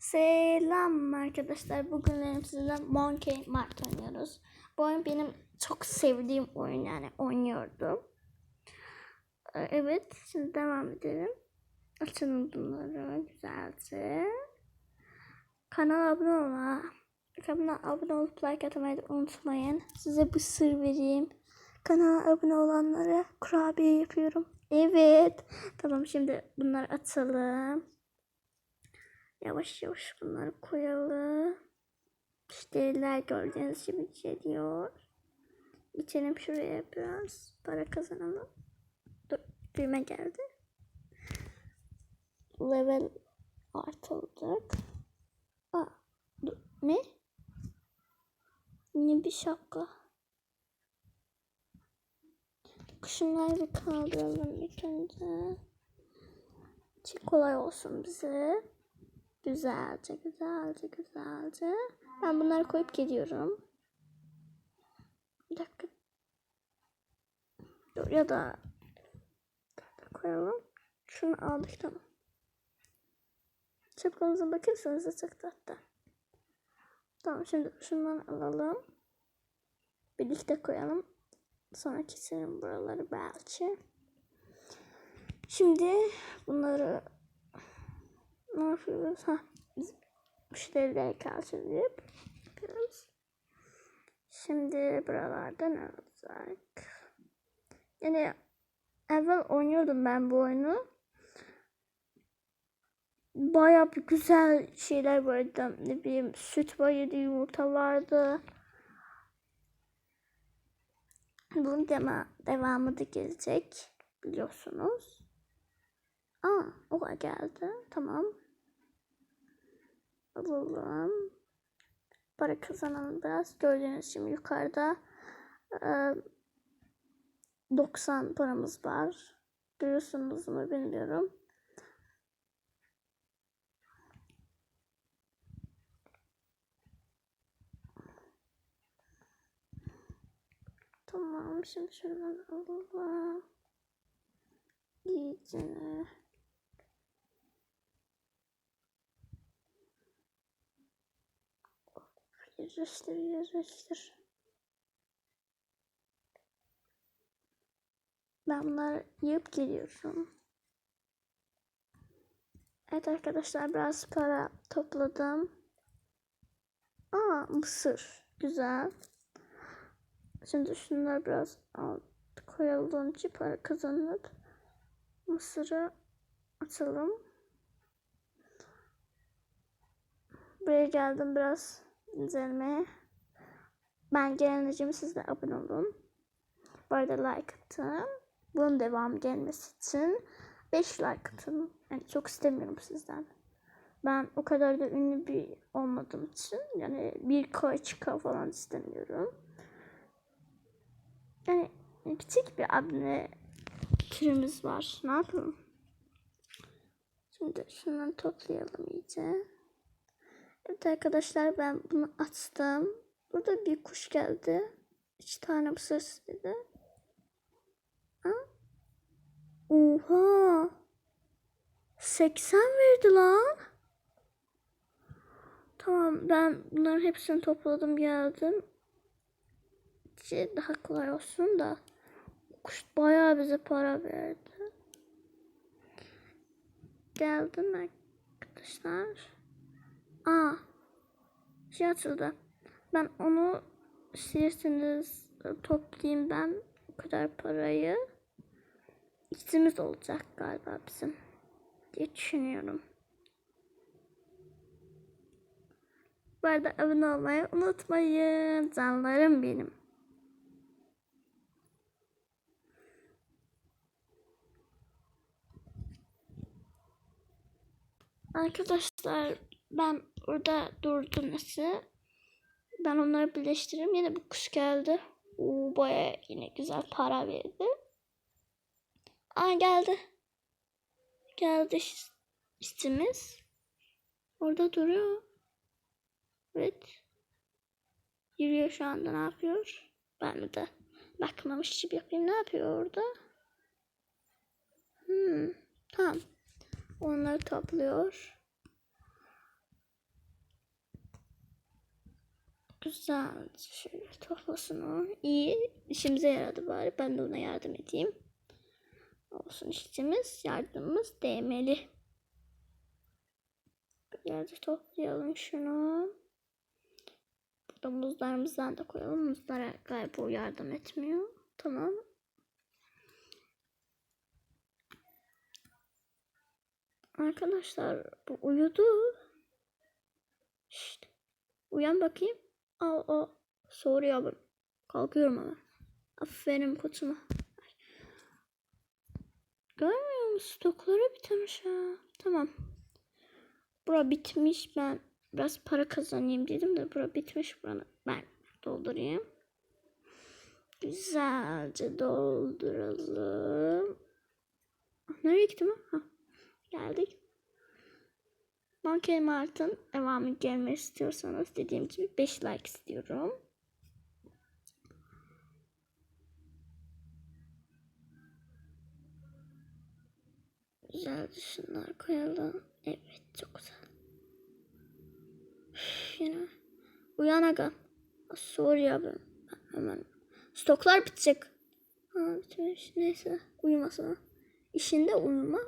Selam arkadaşlar. Bugün sizinle Monkey Mart oynuyoruz. Bu oyun benim çok sevdiğim oyun yani oynuyordum. Ee, Evet şimdi devam edelim. Açalım bunları güzelce. Kanala abone olma. Kanala abone olup like atmayı unutmayın. Size bir sır vereyim. Kanala abone olanlara kurabiye yapıyorum. Evet. Tamam şimdi bunları atalım. Yavaş yavaş bunları koyalım. Müşteriler gördüğünüz gibi geliyor. Geçelim şuraya biraz para kazanalım. Dur, düğme geldi. Level artıldık. Aa, dur, ne? Yine bir şapka. Şunları bir kaldıralım ilk önce. Kolay olsun bize. Güzelce, güzelce, güzelce. Ben bunları koyup geliyorum. Bir dakika. Dur ya da koyalım. Şunu aldık tamam. Şapkamıza bakırsanız çok tatlı. Tamam şimdi şundan alalım. Birlikte koyalım. Sonra keselim buraları belki. Şimdi bunları ne yapıyoruz? Ha, müşterilere karşılayıp yapıyoruz. Şimdi buralarda ne olacak? Yani evvel oynuyordum ben bu oyunu. Bayağı bir güzel şeyler vardı. Ne bileyim süt vardı, yumurta vardı. Bunun dema, devamı da gelecek biliyorsunuz. Aa, o geldi. Tamam. Alalım. Para kazanalım biraz. Gördüğünüz gibi yukarıda e, 90 paramız var. Görüyorsunuz mu bilmiyorum. Tamam şimdi şuradan alalım. İyicene. Yerleştir, yerleştir. Ben bunları yiyip geliyorum. Evet arkadaşlar biraz para topladım. Aa mısır. Güzel. Şimdi şunları biraz al, koyalım ki para kazanıp mısırı atalım. Buraya geldim biraz izlemeye. Ben gelineceğim siz de abone olun. Bu arada like atın. Bunun devam gelmesi için 5 like atın. Yani çok istemiyorum sizden. Ben o kadar da ünlü bir olmadığım için yani bir k çıka falan istemiyorum. Yani küçük bir abone türümüz var. Ne yapalım? Şimdi şunları toplayalım iyice. Evet arkadaşlar ben bunu açtım. Burada bir kuş geldi. İki tane bu ses dedi. Ha? Oha. 80 verdi lan. Tamam ben bunların hepsini topladım geldim. Şey daha kolay olsun da. Kuş bayağı bize para verdi. Geldim arkadaşlar. Şey açıldı. Ben onu isterseniz toplayayım ben o kadar parayı. İkimiz olacak galiba bizim diye düşünüyorum. Bu arada abone olmayı unutmayın. Canlarım benim. Arkadaşlar ben orada durdum nasıl? Ben onları birleştiririm. Yine bu kuş geldi. Oo, baya yine güzel para verdi. Aa geldi. Geldi işimiz. Orada duruyor. Evet. Yürüyor şu anda ne yapıyor? Ben de bakmamış gibi yapayım. Ne yapıyor orada? Hmm, tamam. Onları topluyor. Güzel. Şöyle toplasın o. İyi. İşimize yaradı bari. Ben de ona yardım edeyim. Olsun işçimiz, yardımımız değmeli. Güzelce toplayalım şunu. Burada muzlarımızdan da koyalım. Muzlara galiba yardım etmiyor. Tamam. Arkadaşlar bu uyudu. Şşt. Uyan bakayım. Al o. Soruyor bu. Kalkıyorum hemen. Aferin kutuma. Görmüyor musun? Stokları bitmiş ha. Tamam. Bura bitmiş. Ben biraz para kazanayım dedim de bura bitmiş. Buranı ben doldurayım. Güzelce dolduralım. Ah, Nereye gitti mi? Ha, geldik. Monkey Mart'ın devamı gelmek istiyorsanız dediğim gibi 5 like istiyorum. Güzelce şunları koyalım. Evet çok güzel. Yine. Uyan aga. Sorry abi. Hemen. Stoklar bitecek. Ha bitmiş. Neyse. Uyumasına. İşinde uyuma.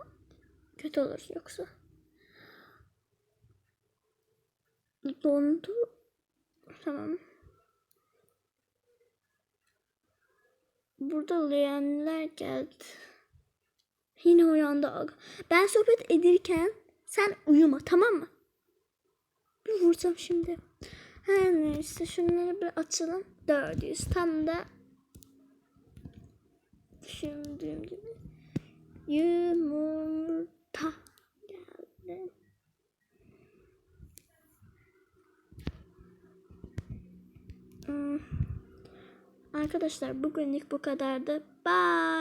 Kötü olur yoksa. Dondu. Tamam. Burada leğenler geldi. Yine uyandı. Ben sohbet ederken sen uyuma tamam mı? Bir vursam şimdi. Her neyse şunları bir açalım. 400 tam da düşündüğüm gibi yumurta geldi. Hmm. Arkadaşlar bugünlük bu kadardı. Bye.